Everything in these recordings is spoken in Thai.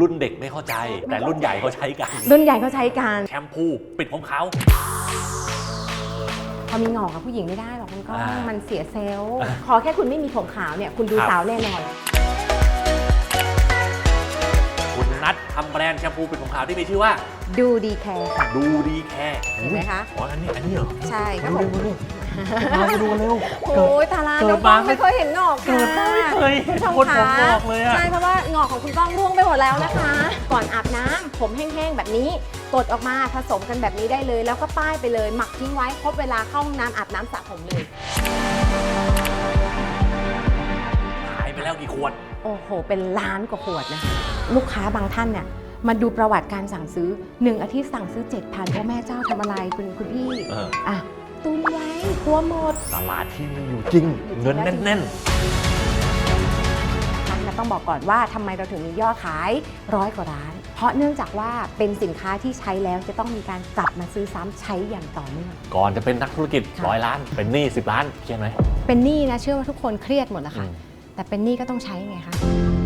รุ่นเด็กไม่เข้าใจ แต่รุ่นใหญ่เขาใช้กัน รุ่นใหญ่เขาใช้กันแชมพูปิดผมขาวพอมีงอกกับผู้หญิงไม่ได้หรอกคุณก้องอ่ามัมันเสียเซลล์ขอแค่คุณไม่มีผมขาวเนี่ย คุณดูครับ สาวแน่นอน คุณนัดทำแบรนด์แชมพูปิดผมขาวที่มีชื่อว่า ดูดีแคร์ค่ะ ดูดีแค่เห็นไหมคะ อ๋ออันนี้อันนี้เหรอใช่ครับผมเร็วๆ มาดูกันเร็วโอ้ยตาลาเกิน้ดองก้องมาไม่เคยเห็นงอกค่ะเกิดมาไม่เคยเห็นณคนผู้ชผมงอกเลยอะใช่เพราะว่างอกของคุณก้องร่วงไปหมดแล้วนะคะ ก่อนอาบน้ำผมแห้งๆแบบนี้กดออกมาผสมกันแบบนี้ได้เลย แล้วก็ป้ายไปเลยหมักทิ้งไว้ครบเวลาเข้าห้องน้ำอาบน้ำสระผมเลย หายไปแล้วกี่ขวด โอ้โห เป็นล้านกว่าขวดนะคะลูกค้าบางท่านเนี่ยมาดูประวัติการสั่งซื้อ 1 อาทิตย์สั่งซื้อ 7,000โอ้แม่เจ้าทำอะไรคุณคุณพี่เออ อะ ตุนไว้กลัวหมด ตลาดที่มีอยู่จริง เงินแน่นนะต้องบอกก่อนว่าทำไมเราถึงมียอดขายร้อยกว่าร้าน เพราะเนื่องจากว่าเป็นสินค้าที่ใช้แล้วจะต้องมีการกลับมาซื้อซ้ำใช้อย่างต่อเนื่องๆก่อนจะเป็นนักธุรกิจค่ะร้อยล้าน เป็นหนี้10ล้านเครียดไหมเป็นหนี้นะเชื่อว่าทุกคนเครียดหมดแล้วอืค่ะมแต่เป็นหนี้ก็ต้องใช้ไงคะ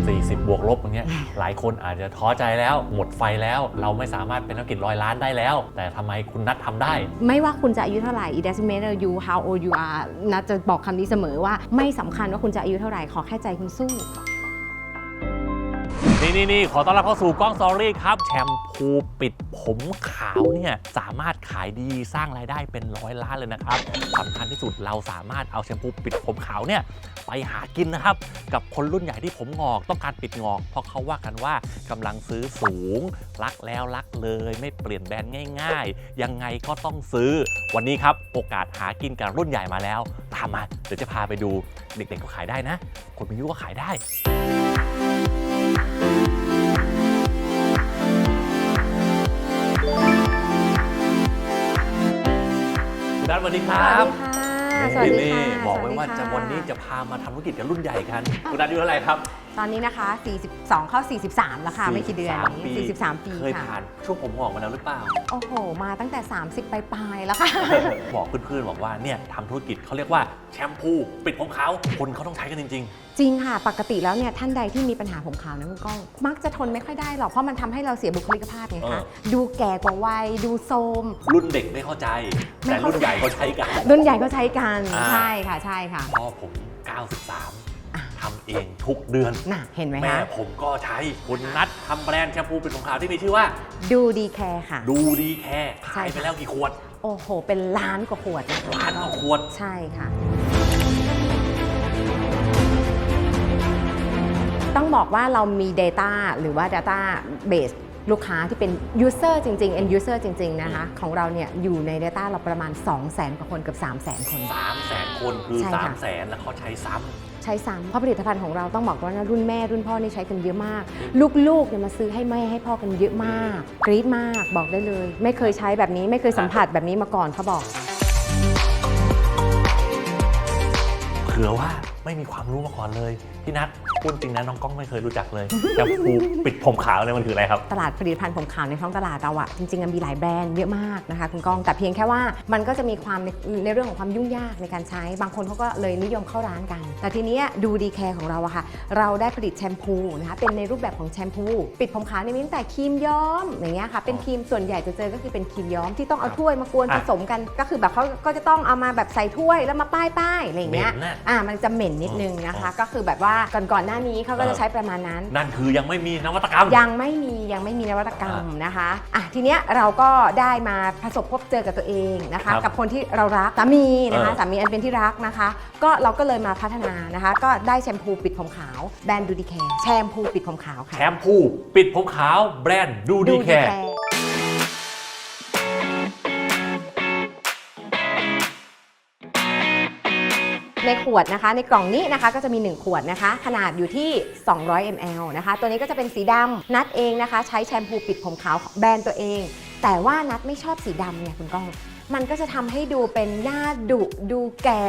40 บวกลบอย่างเงี้ยหลายคนอาจจะท้อใจแล้วหมดไฟแล้ว เราไม่สามารถเป็นธุรกิจร้อยล้านได้แล้ว แต่ทำไมคุณนัดทำได้ ไม่ว่าคุณจะอายุเท่าไหร่ it doesn't matter you how old you are นัดจะบอกคำนี้เสมอว่าไม่สำคัญว่าคุณจะอายุเท่าไหร่ขอแค่ใจคุณสู้ นี่นี่นี่ขอต้อนรับเข้าสู่กล้องซอรี่ครับ แชมพูปิดผมขาวเนี่ยสามารถขายดีสร้างรายได้เป็นร้อยล้านเลยนะครับสำคัญที่สุดเราสามารถเอาแชมพูปิดผมขาวเนี่ยไปหากินนะครับ กับคนรุ่นใหญ่ที่ผมงอกต้องการปิดงอก เพราะเขาว่ากันว่ากำลังซื้อสูง รักแล้วรักเลยไม่เปลี่ยนแบรนด์ง่าย ๆ ยังไงก็ต้องซื้อ วันนี้ครับโอกาสหากินกับรุ่นใหญ่มาแล้ว ตามมาเดี๋ยวจะพาไปดูเด็กๆก็ขายได้นะ คนมีอายุก็ขายได้ นัทสวัสดีครับสวัสดีค่ะนี่บอกไว้ว่าสจะดีค่วันนี้จะพามาทำธุรกิจกับรุ่นใหญ่กันคุณนัทอายุเท่าไหร่ครับ ตอนนี้นะคะ 42 เข้า 43 แล้วค่ะ ไม่กี่เดือน43ปีนี้ 43 ปีเคยค่ะผ่านช่วงผมงอกมาแล้วหรือเปล่า โอ้โห มาตั้งแต่ 30 ปลายๆแล้วค่ะ บอกเพื่อนๆบอกว่าเนี่ยทำธุรกิจเขาเรียกว่าแชมพูปิดผมขาวคนเขาต้องใช้กันจริง จริงค่ะ ปกติแล้วเนี่ยท่านใดที่มีปัญหาผมขาวนะคุณก้อง มักจะทนไม่ค่อยได้หรอก เพราะมันทำให้เราเสียบุคลิกภาพไงเอคะอดูแก่กว่าวัย ดูโทรม ๆ รุ่นเด็กไม่เข้าใจ ไม่แต่เข้า รุ่นใหญ่เขาใช้กัน รุ่นใหญ่ก็ใช้กัน อ่า ใช่ค่ะ ใช่ค่ะพ่อผม 93 ทำเองทุกเดือน น่ะเห็นไหมแม่คะผมก็ใช้คุณนัดทำแบรนด์แชมพูปิดผมขาวที่มีชื่อว่า ดูดีแคร์ค่ะ ดูดีแค่ขายไปใช่ค่ะแล้วกี่ขวดโอ้โห เป็นล้านกว่าขวดนะคะล้านกว่าขวด ใช่ค่ะ ต้องบอกว่าเรามี Data หรือว่า Data Base ลูกค้าที่เป็น User จริงๆ End User จริง ๆ นะคะ ของเราเนี่ยอยู่ใน Data เราประมาณ 2 0 0 0 0 0 กว่าคนเกับ3 0 0 0 0 0 คน 3 0 0แสนคนคือ ใช่3ค่ะ0 0แสนแล้วเขาใช้ซ้ ใช้ซ้ำเพราะผลิตภัณฑ์ของเราต้องบอกว่านะรุ่นแม่รุ่นพ่อนี่ใช้กันเยอะมาก ลูกๆเนี่ยมาซื้อให้แม่ให้พ่อกันเยอะมาก กรี๊ดมากบอกได้เลย ไม่เคยใช้แบบนี้ไม่เคยสัมผัสแบบนี้มาก่อนเขาบอกำเผื่อว่าไม่มีความรู้มาก่อนเลยพี่นัท พูดจริงนะน้องก้องไม่เคยรู้จักเลยแชมพูปิดผมขาวเนี่ยมันคืออะไรครับ ตลาดผลิตภัณฑ์ผมขาวในท้องตลาดเราอะจริงๆมันมีหลายแบรนด์เยอะมากนะคะคุณก้องแต่เพียงแค่ว่ามันก็จะมีความในในเรื่องของความยุ่งยากในการใช้ บางคนเขาก็เลยนิยมเข้าร้านกัน แต่ทีเนี้ยดูดีแคร์ของเราอะค่ะ เราได้ผลิตแชมพูนะคะเป็นในรูปแบบของแชมพู ปิดผมขาวในยมีตั้งแต่ครีมย้อมอย่างเงี้ยค่ะเป็นครีมส่วนใหญ่จะเจอก็คือเป็นครีมย้อมที่ต้องเอาถ้วยมากวนอะผสมกัน ก็คือแบบเขาก็จะต้องเอามาแบบใส่ถ้วยแล้วมาป้ายป้ายๆอะไรอย่างเงี้ยเหม็นน่ะอ่ามันจะเหม็นนิดนึงนะคะ ก็คือแบบว่าก่อนก่อนๆหน้านี้เขาก็จะใช้ประมาณนั้น นั่นคือยังไม่มีนวัตกรรม ยังไม่มียังไม่มีนวัตกรรมนะคะอะทีเนี้ยเราก็ได้มาประสบพบเจอกับตัวเองนะคะครับกับคนที่เรารักสามีนะคะเออสามีอันเป็นที่รักนะคะ ก็เราก็เลยมาพัฒนานะคะ ก็ได้แชมพูปิดผมขาวแบรนด์ดูดีแคร์แชมพูปิดผมขาวค่ะแชมพูปิดผมขาวแบรนด์ดูดีแคร์ ในขวดนะคะ ในกล่องนี้นะคะก็จะมี 1 ขวดนะคะ ขนาดอยู่ที่ 200 ml นะคะ ตัวนี้ก็จะเป็นสีดำนัดเองนะคะ ใช้แชมพูปิดผมขาวแบรนด์ตัวเอง แต่ว่านัดไม่ชอบสีดำเนี่ยคุณก้อง มันก็จะทำให้ดูเป็นหน้าดุดูแก่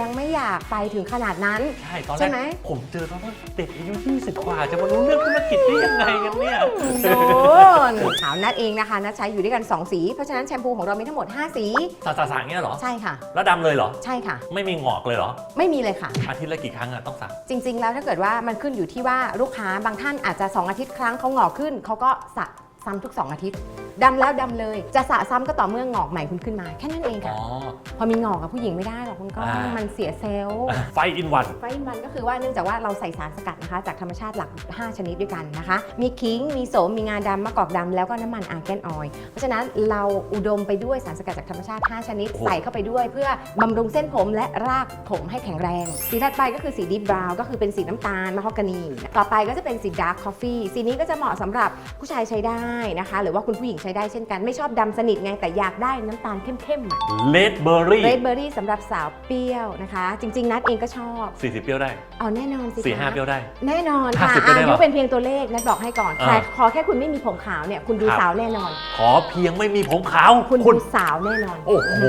ยังไม่อยากไปถึงขนาดนั้น ใช่ตอนแรใช่กไหมผมเจอตอนนั้นเด็กอายุ20กว่าจะมารู้เรื่องธุรกิจได้ยังไงกันเนี่ย โดนขาวนัดเองนะคะนัดใช้อยู่ด้วยกัน 2 สี เพราะฉะนั้นแชมพูของเรามีทั้งหมด 5 สี สาสาสางเงี้ยเหรอ ใช่ค่ะ แล้วดำเลยเหรอ ใช่ค่ะ ไม่มีงอกเลยเหรอ ไม่มีเลยค่ะ อาทิตย์ละกี่ครั้งอะต้องสระจริง ๆ แล้วถ้าเกิดว่ามันขึ้นอยู่ที่ว่าลูกค้าบางท่านอาจจะ 2 อาทิตย์ครั้งเขางอกขึ้น เขาก็สระ ซ้ำทุก 2 อาทิตย์ดำแล้วดำเลย จะสระซ้ำก็ต่อเมื่องอกใหม่คุณขึ้นมา แค่นั้นเองอ๋ค่ะอพอมีงอกกับผู้หญิงไม่ได้หรอกคุณก้องอ่ามั มันเสียเซลล์ ไฟอินวัน ไฟอินวันก็คือว่าเนื่องจากว่าเราใส่สารสกัดนะคะ จากธรรมชาติหลัก 5 ชนิดด้วยกันนะคะ มีขิง มีโสม มีงาดำมะกอกดำแล้วก็น้ำมันอาร์แกนออยล์เพราะฉะนั้นเราอุดมไปด้วยสารสกัดจากธรรมชาติ 5 ชนิด โอ้โห ใส่เข้าไปด้วยเพื่อบำรุงเส้นผมและรากผมให้แข็งแรง สีถัดไปก็คือสีดีบราวก็คือเป็นสีน้ำตาลมะฮอกกานี ต่อไปก็จะเป็นสีดาร์คคอฟฟี่สีนี้ก็จะเหมาะสำหรับผู้ชายใช้ได้นะคะ หรือว่าคุณผู้หญิงใช้ได้เช่นกัน ไม่ชอบดำสนิทไงแต่อยากได้น้ำตาลเข้มๆอะเลดเบอร์รี่เรดเบอร์รี่สำหรับสาวเปรี้ยวนะคะ จริง ๆ นัดเองก็ชอบ40เปรี้ยวได้เอาแน่นอนสิ4คะ5เปรี้ยวได้ แน่นอนค่ะ50ก็ได้อาเหรอยุเป็นเพียงตัวเลขนัดบอกให้ก่อนอ่าแต่ขอแค่คุณไม่มีผมขาวเนี่ยคุณดูครับ สาวแน่นอน ขอเพียงไม่มีผมขาวคุณคุณดูสาวแน่นอนโอ้โห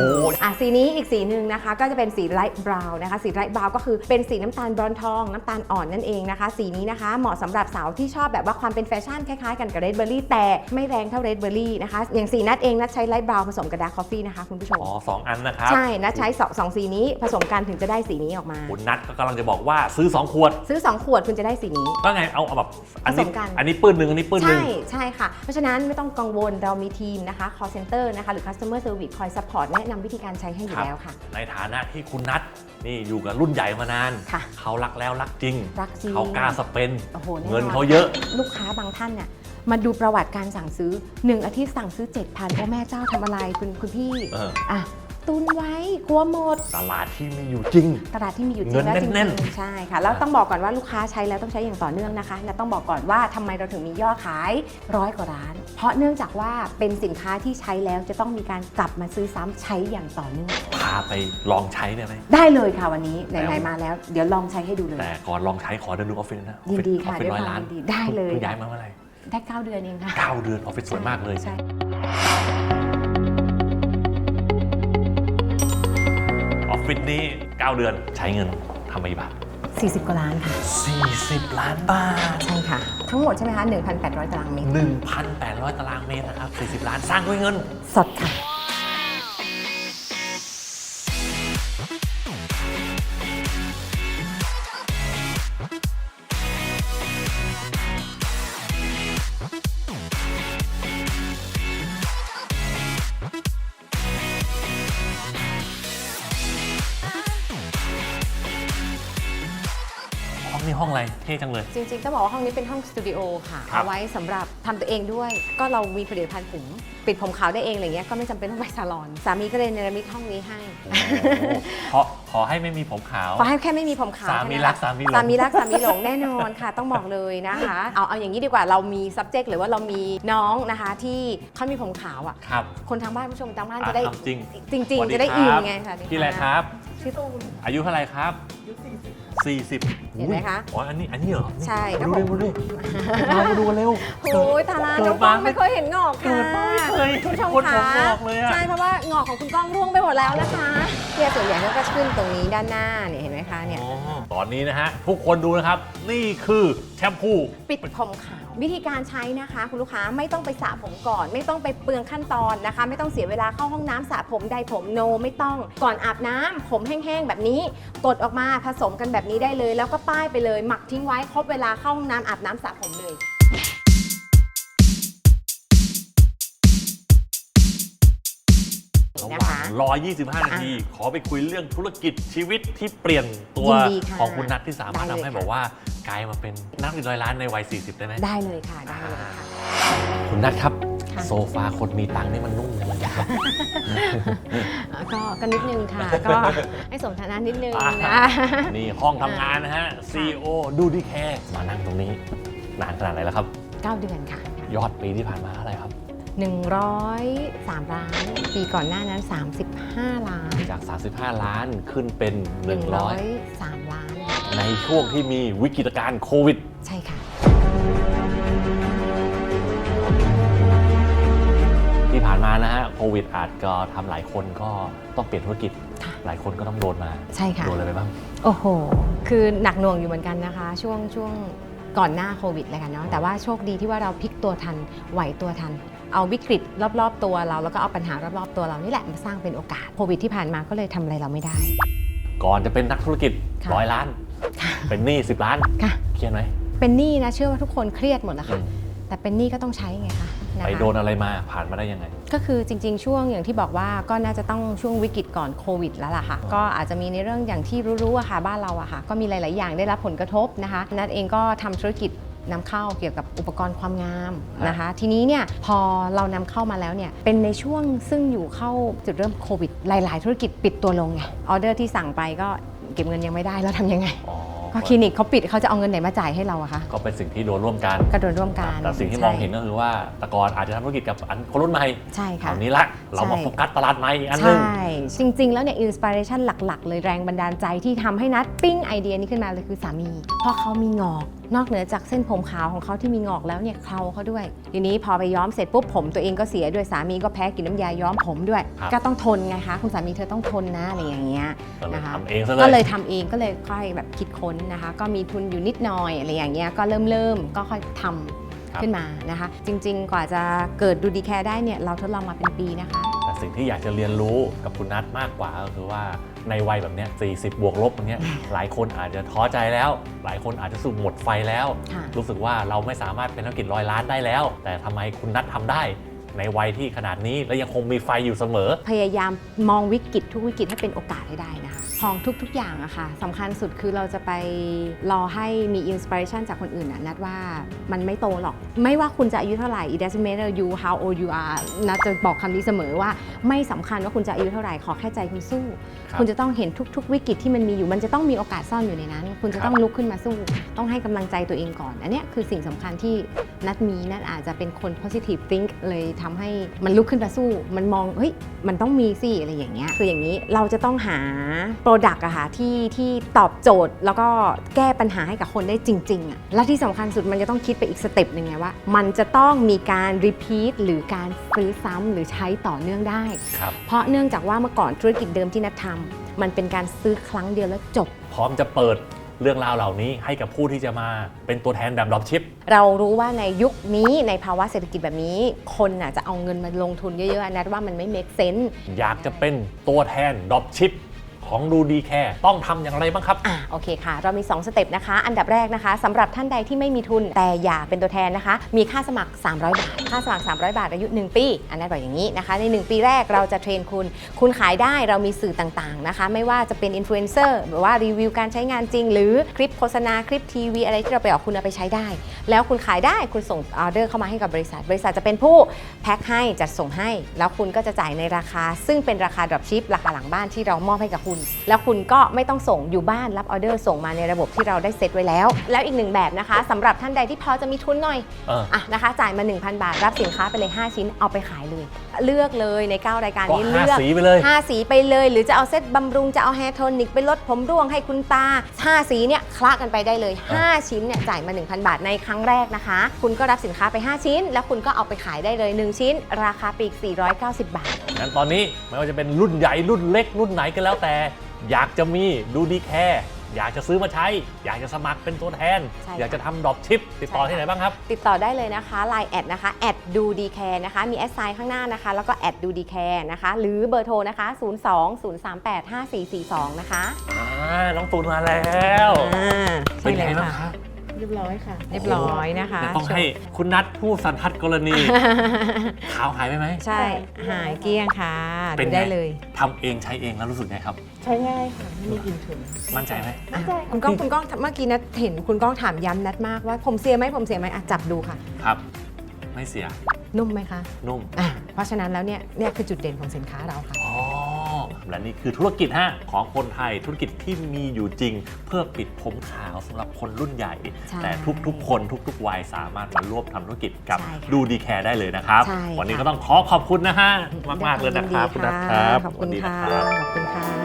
อะสีนี้อีกสีหนึ่งนะคะ ก็จะเป็นสีไลท์บราวน์นะคะ สีไลท์บราวน์ก็คือเป็นสีน้ำตาลบรอนซ์ทอง น้ำตาลอ่อนนั่นเองนะคะ สีนี้นะคะเหมาะสำหรับสาวที่ชอบแบบว่าความเป็นแฟชั่นคล้ายๆกันกับเรดเบอร์รี่แต่ไม่แรงเท่าเรดเบอร์รี่นะคะ อย่างสีนัดเองนัดใช้ไลท์บราวน์ผสมกับดาร์คคอฟฟี่นะคะคุณผู้ชม อ๋อสองอันนะครับใช่นัดใช้สองสองสีนี้ผสมกันถึงจะได้สีนี้ออกมา คุณนัทก็กำลังจะบอกว่าซื้อ 2 ขวด ซื้อ 2 ขวดคุณจะได้สีนี้ ก็ไงเอาเอาแบบอันนี้ผสมกัน อันนี้ปื้นหนึ่งอันนี้ปื้นหนึ่ง ใช่ใช่ค่ะ เพราะฉะนั้นไม่ต้องกังวลเรามีทีมนะคะ call center นะคะหรือ customer service คอย support แนะนำวิธีการใช้ให้อยู่ครับ แล้วค่ะ ในฐานะที่คุณนัทนี่อยู่กับรุ่นใหญ่มานาน ค่ะเขารักแล้วรักจริง รักจริง เขากล้าสเปน โอ้โหแน่นอนเงินเขาเยอะ ลูกค้าบางท่านเนี่ย มาดูประวัติการสั่งซื้อ 1 อาทิตย์สั่งซื้อ 7,000 โอ้แม่เจ้าทำอะไรคุณคุณพี่เอออะตุนไว้กลัวหมด ตลาดที่มีอยู่จริง ตลาดที่มีอยู่จเงิริงนแล้วจริแน่นงๆใช่ค่ะ แล้วต้องบอกก่อนว่าลูกค้าใช้แล้วต้องใช้อย่างต่อเนื่องนะคะ และต้องบอกก่อนว่าทำไมเราถึงมียอดขายร้อยกว่าร้าน เพราะเนื่องจากว่าเป็นสินค้าที่ใช้แล้วจะต้องมีการกลับมาซื้อซ้ำใช้อย่างต่อเนื่อง พาไปลองใช้ได้ไหม ได้เลยค่ะวันนี้ไหแล้วนๆมาแล้ว เดี๋ยวลองใช้ให้ดูเลย แต่ก่อนลองใช้ขอเดินดูออฟฟิศนะยินดีออค่ะฟฟิศด้วยร้อยความล้านยินดีได้เลย เพิ่งย้ายมาเมื่อไหร่ ได้ 9 เดือนเองค่ะเก้าเดือนออฟฟิศสวยมากเลยใช่ออฟฟิศนี้เก้าเดือนใช้เงินทำไปกี่บาท40 กว่าล้านค่ะ 40 ล้านบาท ใช่ค่ะ ทั้งหมดใช่ไหมคะ 1,800 ตารางเมตร1,800 ตารางเมตรนะครับ 40 ล้านสร้างด้วยเงิน สดค่ะ เท่จังเลย จริงๆต้องบอกว่าห้องนี้เป็นห้องสตูดิโอค่ะครับ เอาไว้สำหรับทำตัวเองด้วย ก็เรามีผลิตภัณฑ์ผมปิดผมขาวได้เองอะไรเงี้ยก็ไม่จำเป็นต้องไปซาลอน สามีก็เลยเนรมิตห้องนี้ให้โอ้โหขอขอให้ไม่มีผมขาว ขอให้แค่ไม่มีผมขาวสามีแค่นั้นรักสามีหลง สามีรักสามีหลงแน่นอนค่ะ ต้องบอกเลยนะคะ เอาเอาอย่างนี้ดีกว่าเรามี subject หรือว่าเรามีน้องนะคะที่เขามีผมขาวอะ ครับคนทางบ้านผู้ชมทางบ้านอะจะได้ทำจริงจริง สวัสๆ จะได้อินครับไงค่ะพี่อะไรครับ ชื่อตูนอายุเท่าไหร่ครับ 40เห็นไหมคะ อ๋อ อันนี้ อันนี้เหรอใช่มาดูเร็วมาดูเร็วมาดูกันเร็วโอ้ยตาลาเกิน้ดองกล้องมาไม่เคยเห็นงอกค่ะ เกิดมาไม่เคยคุณผู้ชมคนผมคะงอกเลยอะ ใช่เพราะว่างอกของคุณก้องร่วงไปหมดแล้วนะคะเนี่ยส่วนใหญ่เขาก็ขึ้นตรงนี้ด้านหน้าเนี่ยเห็นไหมคะเนี่ย อ๋อตอนนี้นะฮะ ทุกคนดูนะครับ นี่คือแชมพู ปิดผมขาว วิธีการใช้นะคะ คุณลูกค้าไม่ต้องไปสระผมก่อน ไม่ต้องไปเปลืองขั้นตอนนะคะ ไม่ต้องเสียเวลาเข้าห้องน้ำสระผมใดผมโน ไม่ต้องก่อนอาบน้ำผมแห้งๆแบบนี้ กดออกมาผสมกันแบบนี้ได้เลย แล้วก็ป้ายไปเลย หมักทิ้งไว้ครบเวลาเข้าห้องน้ำอาบน้ำสระผมเลย ระหนะว่าคะงรอ25 นาที ขอไปคุยเรื่องธุรกิจชีวิตที่เปลี่ยนตัวยินดีค่ะของคุณนัทที่สามารถได้ทำเลยให้ค่ะบอกว่ากลายมาเป็นนักติดร้อยล้านในวัย 40 ได้ไหมได้เลยค่ะ ได้เลยค่ะ คุณนัทครับ ค่ะ โซฟาคนมีตังค์นี่มันนุ่มจังเลยครับก็ก็นิดนึงค่ะ ก็ให้สมฐานะนิดนึงอ่า นะ นี่ห้องทำงานนะฮะ CEO ดูดีแคร์มานั่งตรงนี้ นานขนาดไหนแล้วครับ 9 เดือนค่ะ ยอดปีที่ผ่านมาเท่าไหร่ครับ 103 ล้าน ปีก่อนหน้านั้น 35 ล้าน จาก 35 ล้านขึ้นเป็น100 103 ล้าน ในช่วงที่มีวิกฤตการณ์โควิด ใช่ค่ะ ที่ผ่านมานะฮะโควิดอาจก็ทำหลายคนก็ต้องเปลี่ยนธุรกิจค่ะหลายคนก็ต้องโดนมาใช่ค่ะโดนอะไรไปบ้าง โอ้โห คือหนักหน่วงอยู่เหมือนกันนะคะ ช่วงช่วงก่อนหน้าโควิดเลยกันเนาะแต่ว่าโชคดีที่ว่าเราพลิกตัวทันไหวตัวทัน เอาวิกฤตรอบๆ ตัวเรา แล้วก็เอาปัญหารอบๆตัวเรานี่แหละมาสร้างเป็นโอกาสโควิดที่ผ่านมาก็เลยทำอะไรเราไม่ได้ ก่อนจะเป็นนักธุรกิจค่ะ ร้อยล้าน เป็นหนี้สิบล้านค่ะ เครียดไหมเป็นหนี้นะเชื่อว่าทุกคนเครียดหมดแล้วอืค่ะมแต่เป็นหนี้ก็ต้องใช้ไงคะนะคะ ไปโดนอะไรมาผ่านมาได้ยังไง ก็คือจริงๆ ช่วงอย่างที่บอกว่าก็น่าจะต้องช่วงวิกฤตก่อนโควิดแล้วล่ะค่ะอ๋อก็อาจจะมีในเรื่องอย่างที่รู้ๆอะค่ะบ้านเราอะค่ะ ก็มีหลาย ๆ อย่างได้รับผลกระทบนะคะ นัดเองก็ทำธุรกิจ นำเข้าเกี่ยวกับอุปกรณ์ความงามนะคะ ทีนี้เนี่ยพอเรานำเข้ามาแล้วเนี่ยเป็นในช่วงซึ่งอยู่เข้าจุดเริ่มโควิด หลาย ๆ ธุรกิจปิดตัวลงไงออเดอร์ที่สั่งไปก็เก็บเงินยังไม่ได้แล้วทำยังไงอ๋อก็คลินิกเขาปิดเขาจะเอาเงินไหนมาจ่ายให้เราอะคะก็เป็นสิ่งที่โดนร่วมกันก็โดนร่วมกันแต่สิ่งที่ใช่มองเห็นก็คือว่าแตะกอนอาจจะทำธุรกิจกับอันคนรุ่นใหม่ใช่คค่ะราวนี้ละเรามาใช่โฟกัสตลาดใหม่อีกอันหนึงใช่จริง ๆ แล้วเนี่ยอินสปิเรชันหลัก ๆ เลยแรงบันดาลใจที่ทำให้นัดปิ้งไอเดียนี้ขึ้นมาเลยคือสามีเพราะเขามีงอก นอกเหนือจากเส้นผมขาวของเขาที่มีงอกแล้วเนี่ยเคราเขาด้วย ทีนี้พอไปย้อมเสร็จปุ๊บผมตัวเองก็เสียด้วยสามีก็แพ้กลินน้ำยาย้อมผมด้วย ครับ ก็ต้องทนไงคะคุณสามีเธอต้องทนนะอะไรอย่างเงี้ย ก็เลยนะคะ ทำเองซะก็เลเลย ยทำเองก็เลยค่อยแบบคิดค้นนะคะ ก็มีทุนอยู่นิดหน่อยอะไรอย่างเงี้ยก็เริ่มเริ่มก็ค่อยทำครับ ขึ้นมานะคะ จริง ๆ กว่าจะเกิดดูดีแคร์ได้เนี่ยเราทดลองมาเป็นปีนะคะแต่ สิ่งที่อยากจะเรียนรู้กับคุณนัทมากกว่าก็คือว่าในวัยแบบเนี้ย40 บวกลบอย่างเงี้ยหลายคนอาจจะท้อใจแล้ว หลายคนอาจจะรู้สูหมดไฟแล้ว ค่ะรู้สึกว่าเราไม่สามารถเป็นธุรกิจร้อยล้านได้แล้ว แต่ทำไมคุณนัททำได้ ในวัยที่ขนาดนี้และยังคงมีไฟอยู่เสมอ พยายามมองวิกฤตทุกวิกฤตให้เป็นโอกาสให้ได้นะคะ ของทุกๆ อย่างอะค่ะสำคัญสุดคือเราจะไปรอให้มีอินสปิเรชันจากคนอื่นอะนัดว่ามันไม่โตหรอก ไม่ว่าคุณจะอายุเท่าไหร่ it doesn't matter you how old you are นัดจะบอกคำนี้เสมอว่าไม่สำคัญว่าคุณจะอายุเท่าไหร่ ขอแค่ใจคุณสู้ครับคุณจะต้องเห็นทุก ๆ วิกฤตที่มันมีอยู่ มันจะต้องมีโอกาสซ่อนอยู่ในนั้น คุณจะต้องลุกขึ้นมาสู้ ต้องให้กำลังใจตัวเองก่อน อันเนี้ยคือสิ่งสำคัญที่นัดมีนัดอาจจะเป็นคน positive think เลยทำให้มันลุกขึ้นมาสู้ มันมองเฮ้ยมันต้องมีสิอะไรอย่างเงี้ยคืออย่างนี้เราจะต้องหา Product อะค่ะที่ที่ตอบโจทย์ แล้วก็แก้ปัญหาให้กับคนได้จริงๆอะและที่สำคัญสุดมันจะต้องคิดไปอีกสเต็ปหนึ่งไงว่า มันจะต้องมีการ repeat หรือการซื้อซ้ำหรือใช้ต่อเนื่องได้ ครับ เพราะเนื่องจากว่าเมื่อก่อนธุรกิจเดิมที่นัดทำมันเป็นการซื้อครั้งเดียวแล้วจบ พร้อมจะเปิดเรื่องราวเหล่านี้ให้กับผู้ที่จะมาเป็นตัวแทนแบบดรอปชิป เรารู้ว่าในยุคนี้ในภาวะเศรษฐกิจแบบนี้ คนน่ะจะเอาเงินมาลงทุนเยอะๆนัดว่ามันไม่ make sense อยากจะเป็นตัวแทนดรอปชิป ของดูดีแค่ต้องทำอย่างไรบ้างครับ อะโอเคค่ะ เรามี 2 สเต็ปนะคะ อันดับแรกนะคะสำหรับท่านใดที่ไม่มีทุนแต่อยากเป็นตัวแทนนะคะ มีค่าสมัคร 300 บาท ค่าสมัคร 300 บาท อายุ 1 ปี อันนั้นบอกอย่างนี้นะคะ ใน 1 ปีแรกเราจะเทรนคุณ คุณขายได้เรามีสื่อต่างๆนะคะ ไม่ว่าจะเป็นอินฟลูเอนเซอร์หรือว่ารีวิวการใช้งานจริง หรือคลิปโฆษณาคลิปทีวีอะไรที่เราไปออกคุณเอาไปใช้ได้ แล้วคุณขายได้คุณส่งออเดอร์เข้ามาให้กับบริษัท บริษัทจะเป็นผู้แพ็คให้จัดส่งให้ แล้วคุณก็จะจ่ายในราคา ซึ่งเป็นราคาดรอปชิปราคาหลังบ้านที่เรามอบให้กับคุณแล้วคุณก็ไม่ต้องส่งอยู่บ้านรับออเดอร์ส่งมาในระบบที่เราได้เซตไว้แล้ว แล้วอีกหนึ่งแบบนะคะสำหรับท่านใดที่พอจะมีทุนหน่อยเอออะนะคะ จ่ายมา 1,000 บาท รับสินค้าไปเลย 5 ชิ้นเอาไปขายเลย เลือกเลยใน 9 รายการก็นี้ห้าเลือกสีไปเลย5สีไปเลย หรือจะเอาเซตบำรุงจะเอาแฮร์โทนิกไปลดผมร่วงให้คุณตา 5 สีเนี่ยคละกันไปได้เลย 5 ชิ้นเนี่ยจ่ายมา 1,000 บาทในครั้งแรกนะคะ คุณก็รับสินค้าไป 5 ชิ้น แล้วคุณก็เอาไปขายได้เลย 1 ชิ้น ราคาปลีก 490 บาท งั้นตอนนี้ไม่ว่าจะเป็นรุ่นใหญ่รุ่นเล็กรุ่นไหนก็แล้วแต่ อยากจะมีดูดีแค่ อยากจะซื้อมาใช้ อยากจะสมัครเป็นตัวแทน ใช่ค่ะอยากจะทำดรอปชิป ติดต่อใช่ค่ะที่ไหนบ้างครับ ติดต่อได้เลยนะคะ Line แอดนะคะแอดดูดีแคร์นะคะ มีแอดไซน์ข้างหน้านะคะ แล้วก็แอดดูดีแคร์นะคะ หรือเบอร์โทรนะคะ 02 038 5442 นะคะอ่า น้องตูนมาแล้วใช่เป็นเลไงยบ้างค่ะ คะ เรียบร้อยค่ะ เรียบร้อยนะคะเดี๋ยวต้องให้คุณนัทผู้สันทัดกรณี ขาวหายไปไหม ใช่ หายเกลี้ยงค่ะเป็นดูไง ได้เลย ทำเองใช้เองแล้วรู้สึกไงครับ ใช้ง่ายค่ะ ไม่มีกลิ่นฉุน มั่นใจไหม มั่นใจคุณก้องคุณก้องเมื่อกี้นัดเห็นคุณก้องถามย้ำนัดมากว่าผมเสียไหมผมเสียไหมอะจับดูค่ะ ครับ ไม่เสียนุ่มไหมคะนุ่ม อะเพราะฉะนั้นแล้วเนี่ยเนี่ยคือจุดเด่นของสินค้าเราค่ะ อ๋อ และนี่คือธุรกิจฮะของคนไทยธุรกิจที่มีอยู่จริง เพื่อปิดผมขาวสำหรับคนรุ่นใหญ่ ใช่แต่ทุกๆ คนทุกๆวัยสามารถมาร่วมทำธุรกิจกับใช่ค่ะดูดีแคร์ได้เลยนะครับ ใช่วันนี้ค่ะก็ต้องขอขอบคุณนะฮะมากๆเลยนะครับคุณนัทครับขอบคุณสวัสดีค่ะ นะครับ ขอบคุณค่ะ